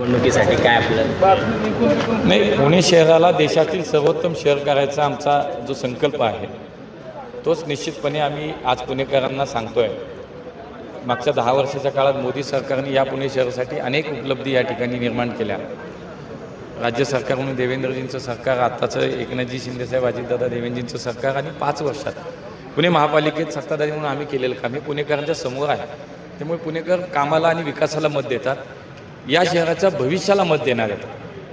निवडणुकीसाठी काय आपलं? नाही पुणे शहराला देशातील सर्वोत्तम शहर करायचा आमचा जो संकल्प आहे तोच निश्चितपणे आम्ही आज पुणेकरांना सांगतोय. मागच्या दहा वर्षाच्या काळात मोदी सरकारने या पुणे शहरासाठी अनेक उपलब्धी या ठिकाणी निर्माण केल्या. राज्य सरकार म्हणून देवेंद्रजींचं सरकार आत्ताचं एकनाथजी शिंदेसाहेब अजितदादा देवेंद्रजींचं सरकार आणि पाच वर्षात पुणे महापालिकेत सत्ताधारी म्हणून आम्ही केलेलं काम हे पुणेकरांच्या समोर आहे. त्यामुळे पुणेकर कामाला आणि विकासाला मत देतात. या शहराच्या भविष्याला मत देणार आहेत.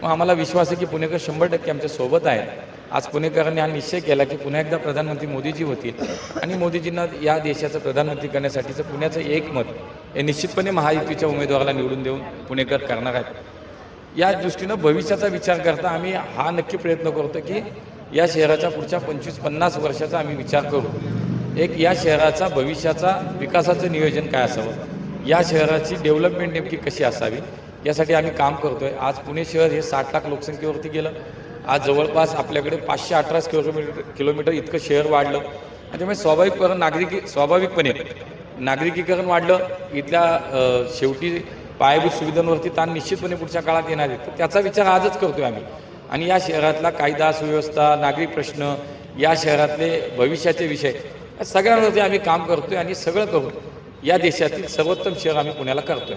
मग आम्हाला विश्वास आहे की पुणेकर शंभर टक्के आमच्यासोबत आहेत. आज पुणेकरांनी हा निश्चय केला की पुन्हा एकदा प्रधानमंत्री मोदीजी होतील. आणि मोदीजींना या देशाचं प्रधानमंत्री करण्यासाठीचं पुण्याचं एक मत हे निश्चितपणे महायुतीच्या उमेदवाराला निवडून देऊन पुणेकर करणार आहेत. या दृष्टीनं भविष्याचा विचार करता आम्ही हा नक्की प्रयत्न करतो की या शहराच्या पुढच्या पंचवीस पन्नास वर्षाचा आम्ही विचार करू. एक या शहराचा भविष्याचा विकासाचं नियोजन काय असावं? या शहराची डेव्हलपमेंट नेमकी कशी असावी? यासाठी आम्ही काम करतोय. आज पुणे शहर हे साठ लाख लोकसंख्येवरती गेलं. आज जवळपास आपल्याकडे पाचशे अठरा किलोमीटर किलोमीटर इतकं शहर वाढलं. आणि त्यामुळे स्वाभाविकपणे नागरिकी स्वाभाविकपणे नागरिकीकरण वाढलं. इथल्या शेवटी पायाभूत सुविधांवरती ताण निश्चितपणे पुढच्या काळात येणार आहे. तर त्याचा विचार आजच करतोय आम्ही. आणि या शहरातला कायदा सुव्यवस्था नागरी प्रश्न या शहरातले भविष्याचे विषय या सगळ्यांवरती आम्ही काम करतोय आणि सगळं करू. या देशातील सर्वोत्तम शहर आम्ही पुण्याला करतोय.